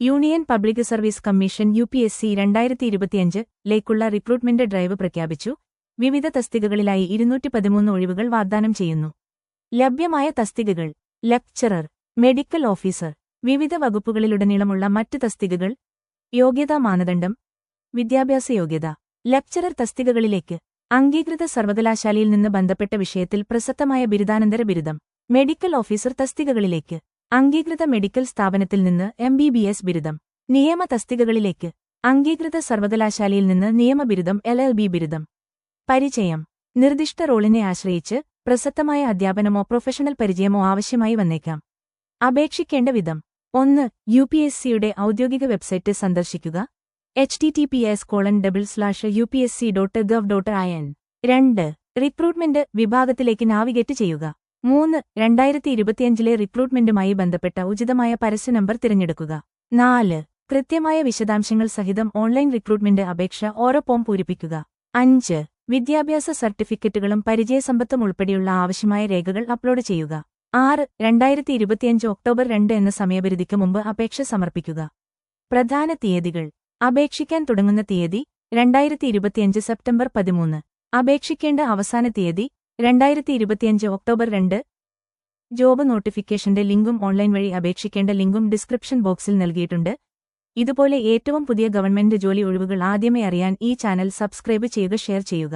Union public service commission U P S C രണ്ടായിരത്തി ഇരുപത്തിയഞ്ച് ലേക്കുള്ള റിക്രൂട്ട്മെന്റ് ഡ്രൈവ് പ്രഖ്യാപിച്ചു. വിവിധ തസ്തികകളിലായി ഇരുന്നൂറ്റി പതിമൂന്ന് ഒഴിവുകൾ വാഗ്ദാനം ചെയ്യുന്നു. ലഭ്യമായ തസ്തികകൾ ലെക്ചറർ മെഡിക്കൽ ഓഫീസർ വിവിധ വകുപ്പുകളിലുടനീളമുള്ള മറ്റ് തസ്തികകൾ യോഗ്യതാ മാനദണ്ഡം വിദ്യാഭ്യാസ യോഗ്യത ലെക്ചറർ തസ്തികകളിലേക്ക് അംഗീകൃത സർവകലാശാലയിൽ നിന്ന് ബന്ധപ്പെട്ട വിഷയത്തിൽ പ്രസക്തമായ ബിരുദാനന്തര ബിരുദം മെഡിക്കൽ ഓഫീസർ തസ്തികകളിലേക്ക്. അംഗീകൃത മെഡിക്കൽ സ്ഥാപനത്തിൽ നിന്ന് എം ബി ബി എസ് ബിരുദം. നിയമ തസ്തികകളിലേക്ക്. അംഗീകൃത സർവകലാശാലയിൽ നിന്ന് നിയമബിരുദം എൽ എൽ ബി ബിരുദം. പരിചയം. നിർദ്ദിഷ്ട റോളിനെ ആശ്രയിച്ച് പ്രസക്തമായ അധ്യാപനമോ പ്രൊഫഷണൽ പരിചയമോ ആവശ്യമായി വന്നേക്കാം. അപേക്ഷിക്കേണ്ട വിധം. ഒന്ന് യു പി എസ് സിയുടെ ഔദ്യോഗിക വെബ്സൈറ്റ് സന്ദർശിക്കുക. H T T P S colon double slash U P S C dot gov dot I N രണ്ട് റിക്രൂട്ട്മെന്റ് വിഭാഗത്തിലേക്ക് നാവിഗേറ്റ് ചെയ്യുക. മൂന്ന് രണ്ടായിരത്തി ഇരുപത്തിയഞ്ചിലെ റിക്രൂട്ട്മെന്റുമായി ബന്ധപ്പെട്ട ഉചിതമായ പരസ്യ നമ്പർ തിരഞ്ഞെടുക്കുക. നാല് കൃത്യമായ വിശദാംശങ്ങൾ സഹിതം ഓൺലൈൻ റിക്രൂട്ട്മെന്റ് അപേക്ഷ ഓരോ ഫോം പൂരിപ്പിക്കുക. അഞ്ച് വിദ്യാഭ്യാസ സർട്ടിഫിക്കറ്റുകളും പരിചയസമ്പത്തും ഉൾപ്പെടെയുള്ള ആവശ്യമായ രേഖകൾ അപ്ലോഡ് ചെയ്യുക. ആറ് രണ്ടായിരത്തി ഇരുപത്തിയഞ്ച് ഒക്ടോബർ രണ്ട് എന്ന സമയപരിധിക്ക് മുമ്പ് അപേക്ഷ സമർപ്പിക്കുക. പ്രധാന തീയതികൾ. അപേക്ഷിക്കാൻ തുടങ്ങുന്ന തീയതി രണ്ടായിരത്തി ഇരുപത്തിയഞ്ച് സെപ്റ്റംബർ പതിമൂന്ന്. അപേക്ഷിക്കേണ്ട അവസാന തീയതി രണ്ടായിരത്തി ഇരുപത്തിയഞ്ച് ഒക്ടോബർ രണ്ട്. ജോബ് നോട്ടിഫിക്കേഷന്റെ ലിങ്കും ഓൺലൈൻ വഴി അപേക്ഷിക്കേണ്ട ലിങ്കും ഡിസ്ക്രിപ്ഷൻ ബോക്സിൽ നൽകിയിട്ടുണ്ട്. ഇതുപോലെ ഏറ്റവും പുതിയ ഗവൺമെന്റ് ജോലി ഒഴിവുകൾ ആദ്യമേ അറിയാൻ ഈ ചാനൽ സബ്സ്ക്രൈബ് ചെയ്യുക ഷെയർ ചെയ്യുക.